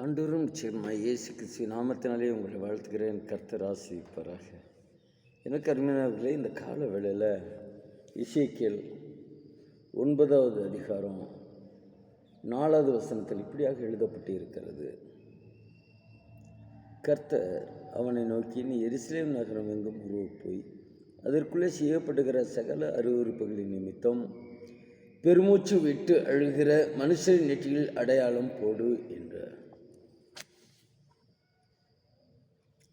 ஆண்டவரும் நிச்சயமாக இயேசு கிறிஸ்து நாமத்தினாலே உங்களை வாழ்த்துகிறேன். கர்த்தர் ஆசிரிப்பாராக எனக்கு அருமையானவர்களே இந்த கால வேளையில் இசைக்கியல் ஒன்பதாவது அதிகாரம் நாலாவது வசனத்தில் இப்படியாக எழுதப்பட்டு இருக்கிறது கர்த்தர் அவனை நோக்கி நீ எருசலேம் நகரம் எங்கும் உருவ போய் அதற்குள்ளே செய்யப்படுகிற சகல அருவறுப்புகளின் நிமித்தம் பெருமூச்சு விட்டு அழுகிற மனுஷரின் நெற்றியில் அடையாளம் போடு என்றார்.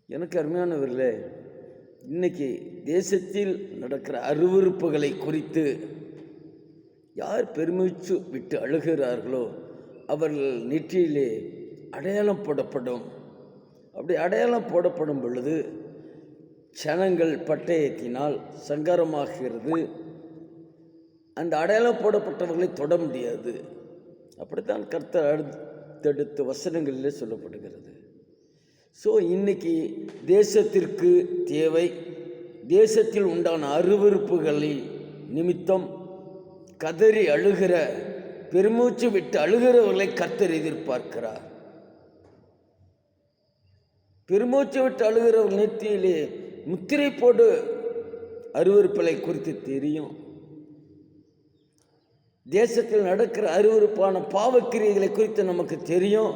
எனக்கு அருமையானவர்களே இன்னைக்கு தேசத்தில் நடக்கிற அருவறுப்புகளை குறித்து யார் பெருமிச்சு விட்டு அழுகிறார்களோ அவர்கள் நெற்றியிலே அடையாளம் போடப்படும். அப்படி அடையாளம் போடப்படும் பொழுது சனங்கள் பட்டயத்தினால் சங்காரமாகிறது. அந்த அடையாளம் போடப்பட்டவர்களை தொட முடியாது. அப்படித்தான் கர்த்தர் அடுத்தடுத்த வசனங்களிலே சொல்லப்படுகிறது. ஸோ இன்னைக்கு தேசத்திற்கு தேவை. தேசத்தில் உண்டான அருவறுப்புகளில் நிமித்தம் கதறி அழுகிற பெருமூச்சு விட்டு அழுகிறவர்களை கத்தர் எதிர்பார்க்கிறார். பெருமூச்சு விட்டு அழுகிறவர்கள் நெத்தியிலே முத்திரை போடு அருவறுப்பலை குறித்து தெரியும். தேசத்தில் நடக்கிற அருவறுப்பான பாவக்கிரியைகளை குறித்து நமக்கு தெரியும்.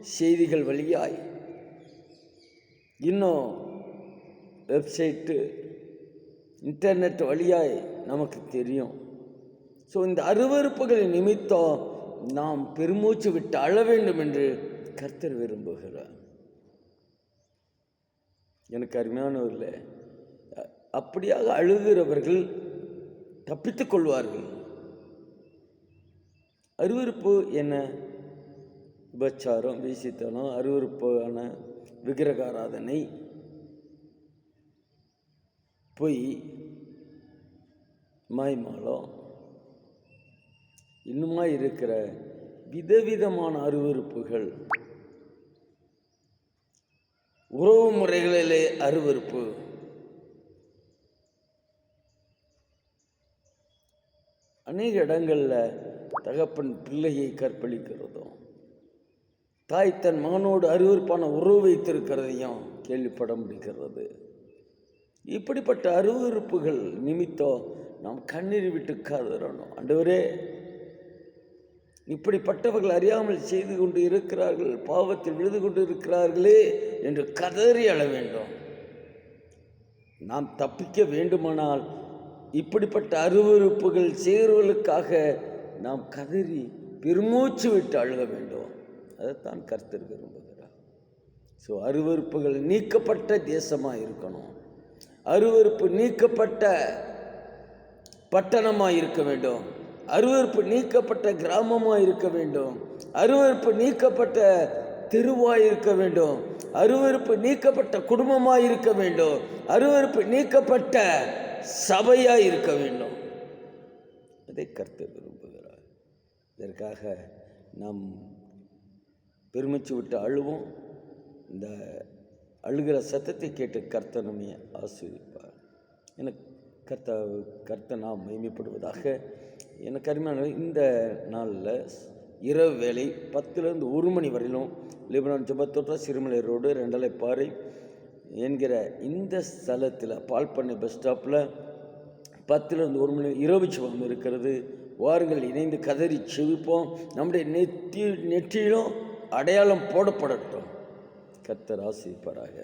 செய்திகள் வழியாய். இன்னும் வெப்சைட்டு இன்டர்நெட் வழியாய் நமக்கு தெரியும். ஸோ இந்த அருவறுப்புகளின் நிமித்தம் நாம் பெருமூச்சு விட்டு அழ வேண்டும் என்று கர்த்தர் விரும்புகிறார். எனக்கு அருமையானவர்களே அப்படியாக அழுகிறவர்கள் தப்பித்துக் கொள்வார்கள். அருவறுப்பு என்ன? விபச்சாரம் வீசித்தனம் அருவறுப்பான விக்கிரகாராதனை பொய் மாய்மாலம் இன்னுமா இருக்கிற விதவிதமான அருவறுப்புகள் உறவு முறைகளிலே அருவறுப்பு அநேக இடங்களில் தகப்பன் பிள்ளையை கற்பழிக்கிறதும் தாய் தன் மகனோடு அருவறுப்பான உறவு வைத்திருக்கிறதையும் கேள்விப்பட முடிகிறது. இப்படிப்பட்ட அருவறுப்புகள் நிமித்தம் நாம் கண்ணீர் விட்டு காதறணும் அண்டவரே இப்படிப்பட்டவர்கள் அறியாமல் செய்து கொண்டு இருக்கிறார்கள் பாவத்தில் விழுது கொண்டு இருக்கிறார்களே என்று கதறி அழ வேண்டும். நாம் தப்பிக்க வேண்டுமானால் இப்படிப்பட்ட அருவறுப்புகள் செய்கிறவர்களுக்காக நாம் கதறி பெருமூச்சு விட்டு அழுக வேண்டும். அதைத்தான் கர்த்தர் விரும்புகிறார். ஸோ அருவறுப்புகள் நீக்கப்பட்ட தேசமாக இருக்கணும். அருவறுப்பு நீக்கப்பட்ட பட்டணமாக இருக்க வேண்டும். அருவறுப்பு நீக்கப்பட்ட கிராமமாக இருக்க வேண்டும். அருவறுப்பு நீக்கப்பட்ட தெருவாக இருக்க வேண்டும். அருவறுப்பு நீக்கப்பட்ட குடும்பமாக இருக்க வேண்டும். அருவறுப்பு நீக்கப்பட்ட சபையாக இருக்க வேண்டும். அதை கருத்து விரும்புகிறார். இதற்காக நம் பெருமிச்சு விட்டு அழுவோம். இந்த அழுகிற சத்தத்தை கேட்டு கர்த்தனுமே நம்மை ஆசீர்விப்பார் எனக்கு கர்த்த கர்த்த நாம் மைமைப்படுவதாக எனக்கு அருமையான இந்த நாளில் இரவு வேலை பத்துலேருந்து ஒரு மணி வரையிலும் லிபனான் ஜபத்தோட்டா சிறுமலை ரோடு ரெண்டலை பாறை என்கிற இந்த ஸ்தலத்தில் பால்பண்ணை பஸ் ஸ்டாப்பில் பத்துலேருந்து ஒரு மணி இரவு சிவம் இருக்கிறது. வாருங்கள் இணைந்து கதறி செவிப்போம் நம்முடைய நெத்தி நெற்றியிலும் அடையாளம் போடப்படட்டும். கர்த்தர் ஆசிரிப்பாராக